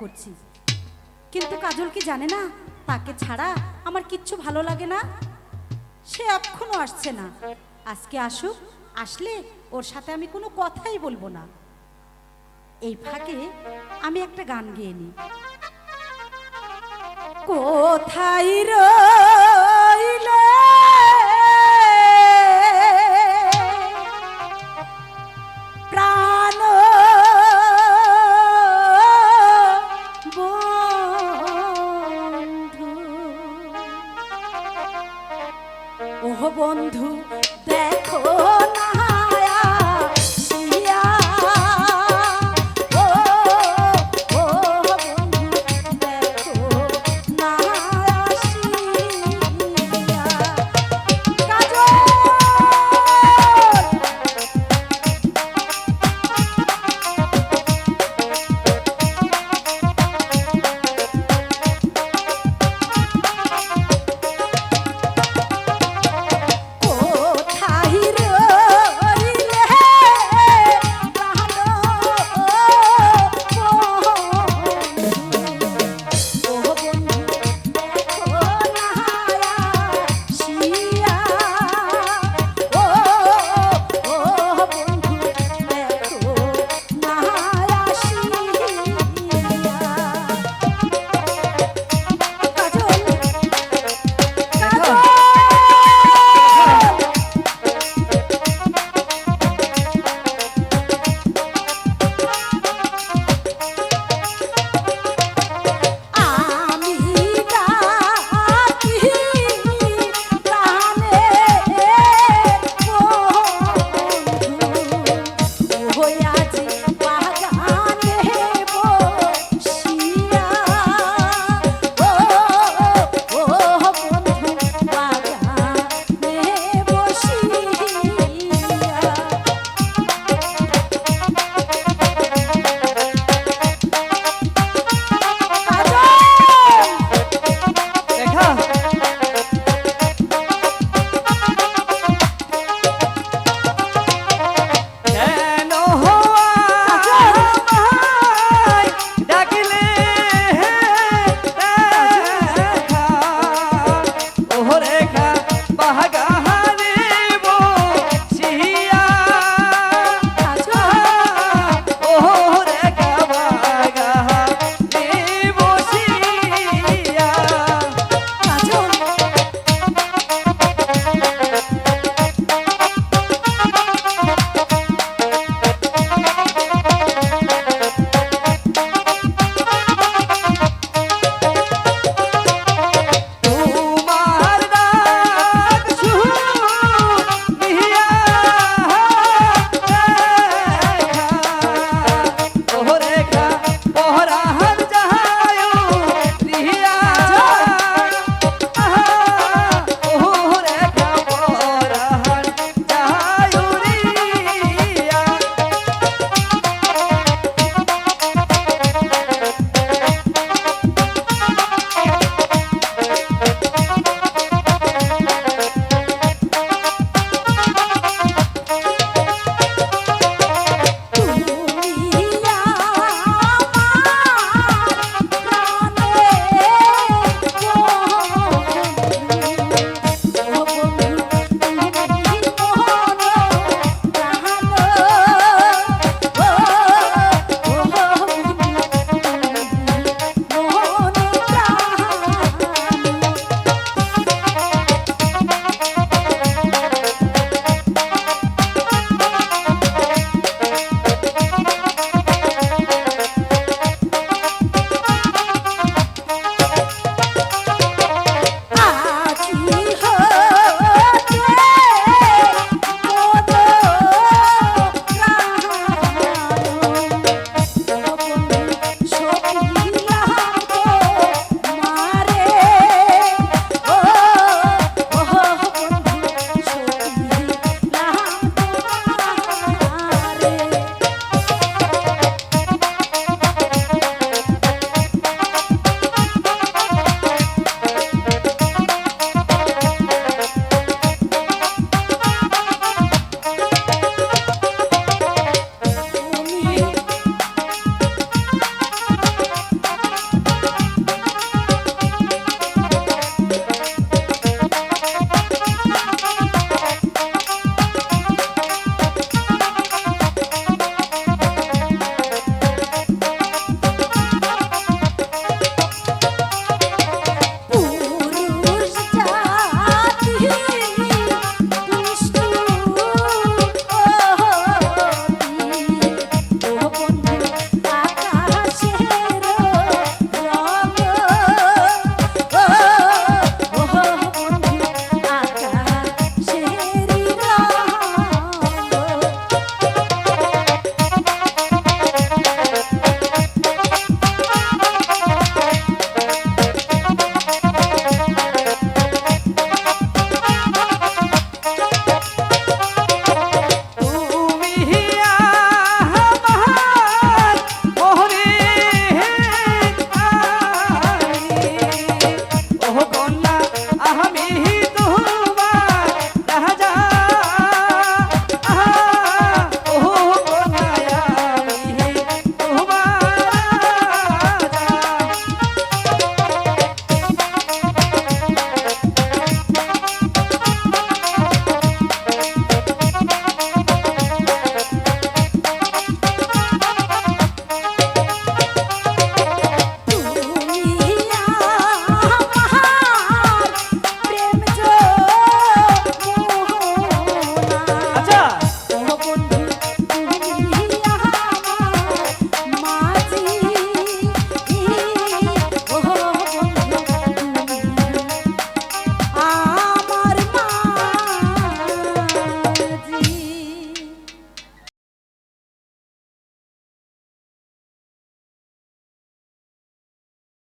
করছি। কিন্তু কাজল কি জানে না? তাকে ছাড়া আমার কিচ্ছু ভালো লাগে না। সে এখনও আসছে না। আজকে আসুক, আসলে ওর সাথে আমি কোনো কথাই বলব না। এই ফাঁকে আমি একটা গান গেয়ে নিই। কোথায় বন্ধু দেখো।